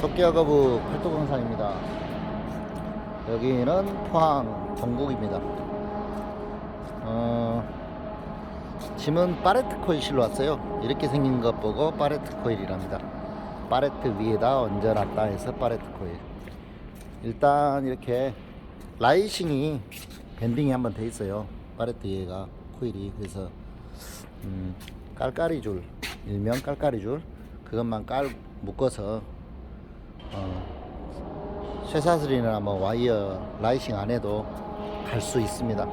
도끼아거부 팔도광산입니다. 여기는 포항 동국입니다. 어, 짐은 파레트 코일 실로 왔어요. 이렇게 생긴 것 보고 파레트 코일이랍니다. 파레트 위에다 얹어놨다 해서 파레트 코일. 일단 이렇게 라이싱이 밴딩이 한번 돼 있어요. 파레트 위에가 코일이 그래서 음, 깔깔이 줄 일명 깔깔이 줄 그것만 깔 묶어서 어, 쇠사슬이나 뭐 와이어 라이싱 안 해도 갈 수 있습니다.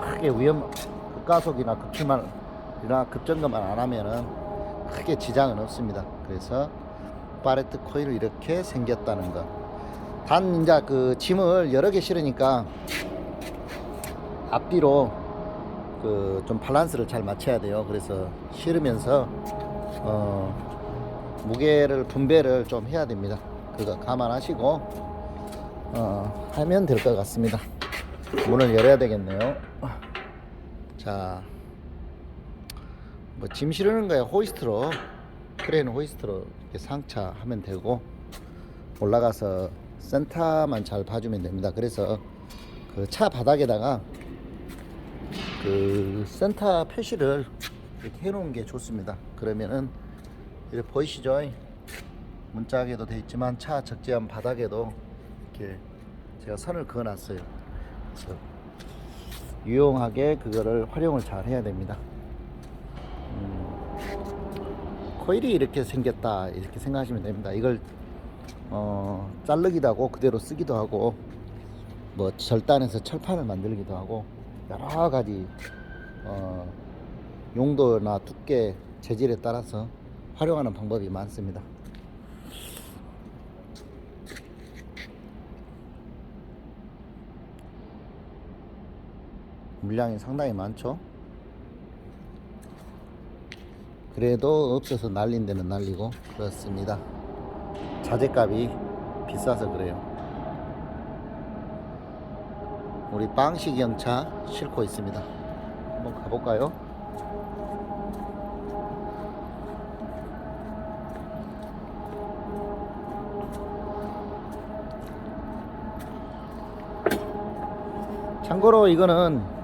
크게 위험 급가속이나 급출만이나 급정거만 안 하면은 크게 지장은 없습니다. 그래서 파레트 코일이 이렇게 생겼다는 거. 단 이제 그 짐을 여러 개 실으니까 앞뒤로 그 좀 밸런스를 잘 맞춰야 돼요. 그래서 실으면서 어 무게를 분배를 좀 해야 됩니다. 그거 감안하시고 어 하면 될 것 같습니다. 문을 열어야 되겠네요. 자, 뭐 짐 실으는 거야 호이스트로 크레인 호이스트로 이렇게 상차하면 되고 올라가서 센터만 잘 봐주면 됩니다. 그래서 그 차 바닥에다가 그 센터 표시를 이렇게 해놓은 게 좋습니다. 그러면은 이렇게 보이시죠? 문짝에도 돼 있지만 차 적재한 바닥에도 이렇게 제가 선을 그어 놨어요. 그래서 유용하게 그거를 활용을 잘 해야 됩니다. 음, 코일이 이렇게 생겼다 이렇게 생각하시면 됩니다. 이걸 어, 자르기도 하고 그대로 쓰기도 하고 뭐 절단해서 철판을 만들기도 하고 여러 가지 어, 용도나 두께 재질에 따라서 활용하는 방법이 많습니다. 물량이 상당히 많죠. 그래도 없어서 날린 데는 날리고 그렇습니다. 자재값이 비싸서 그래요. 우리 빵식 영차 싣고 있습니다. 한번 가볼까요? 참고로 이거는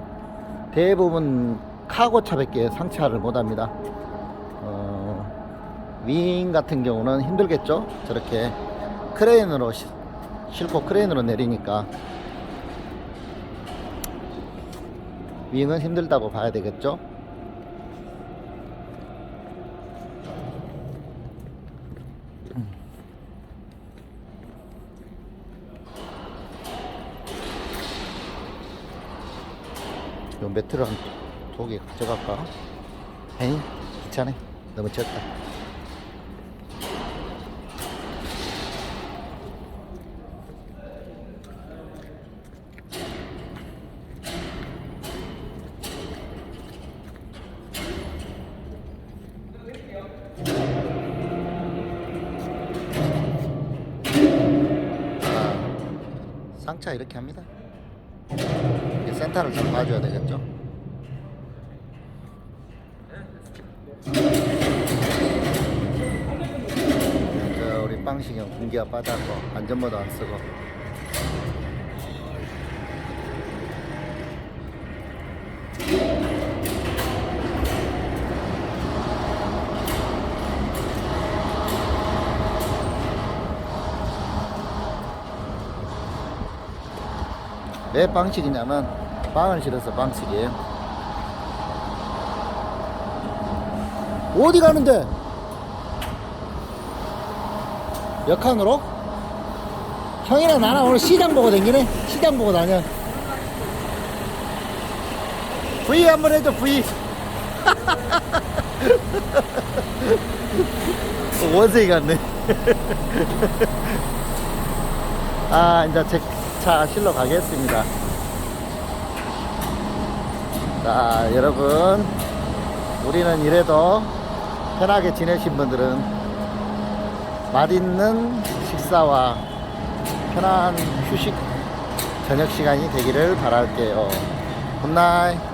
대부분 카고차밖에 상차를 못합니다. 어, 윙 같은 경우는 힘들겠죠? 저렇게 크레인으로 시- 싣고 크레인으로 내리니까 윙은 힘들다고 봐야 되겠죠? 요 매트를 한 두 개 가져갈까? 에이 귀찮아. 너무 적다. 자, 상차 이렇게 합니다 센터를 잘 봐줘야 되겠죠? 저 우리 빵식형 공기가 빠졌고 안전모도 안 쓰고 왜 빵식이냐면 빵을 실어서 빵식이에요 어디 가는데? 역한으로? 형이랑 나랑 오늘 시장 보고 다니네? 시장 보고 다녀. V 한번 해줘, V. 원숭이 같네. 아, 이제 제 차 실러 가겠습니다. 자, 여러분. 우리는 이래도 편하게 지내신 분들은 맛있는 식사와 편한 휴식 저녁 시간이 되기를 바랄게요. 굿나잇.